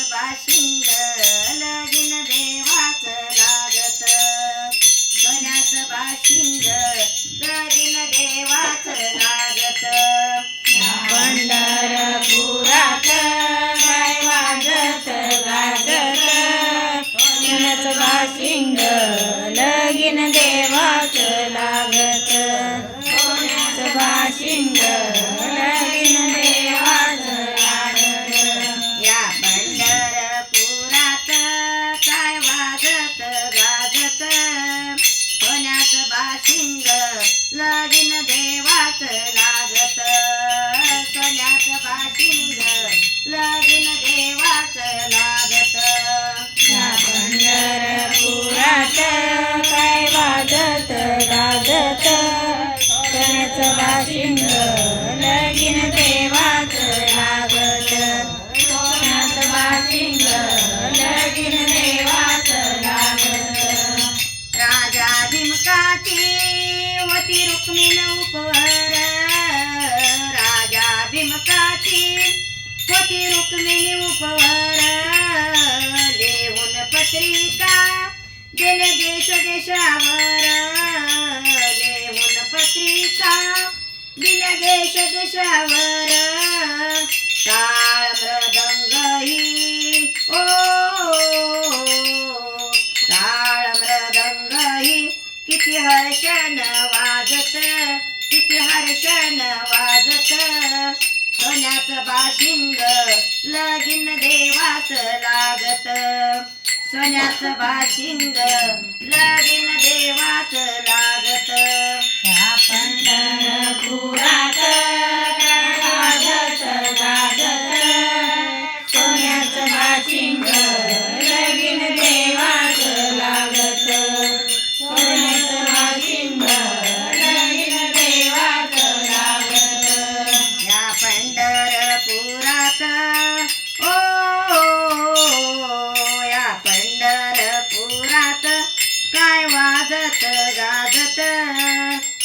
सोन्याचं सोन्याचं बाशिंग रुक्मिण उपवर राजा भीमकाची होती रुक्मिणी उपवर लिहून पत्रिका गेले देश देशावर. लिहून पत्रिका दिल्या देश देशावर. किती हर्षण वाजत किती हर्षण वाजत. सोन्याचं बाशिंग लगीन देवाच लागत. सोन्याचं बाशिंग लगीन देवाच लागत. आपण पंढरपुरात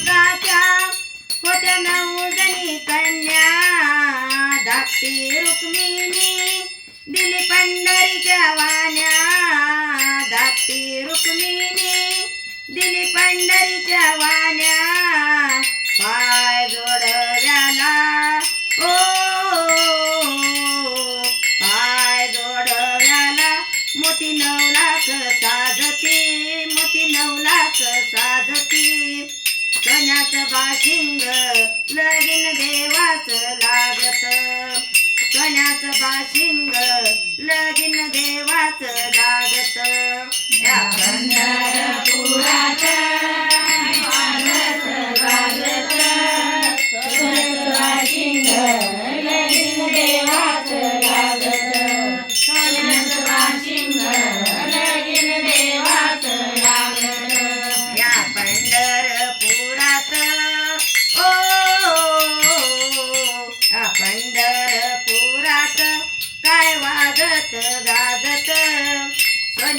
राजा होत्या नऊ जणी कन्या. धाकटी रुक्मिणी दिली पंढरीच्या वाण्या. धाकटी रुक्मिणी दिली पंढरीच्या वाण्या. पाय जोडव्याला ओ पाय जोडव्याला झाला. नऊ लाख साधती लागत बाशिंग लगीन देवाच लागत. कण्याच बाशिंग लगीन देवाच लागत. या बाशिंग लगीन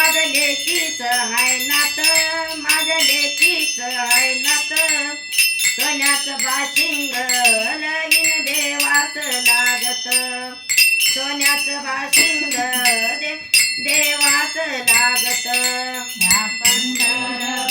माझ्या लेकीच हाय नात माझ्या लेकीच हाय नात. सोन्याचं बाशिंग लगीन देवाच लागत. सोन्याचं बाशिंग दे देवाच लागत. पंधरा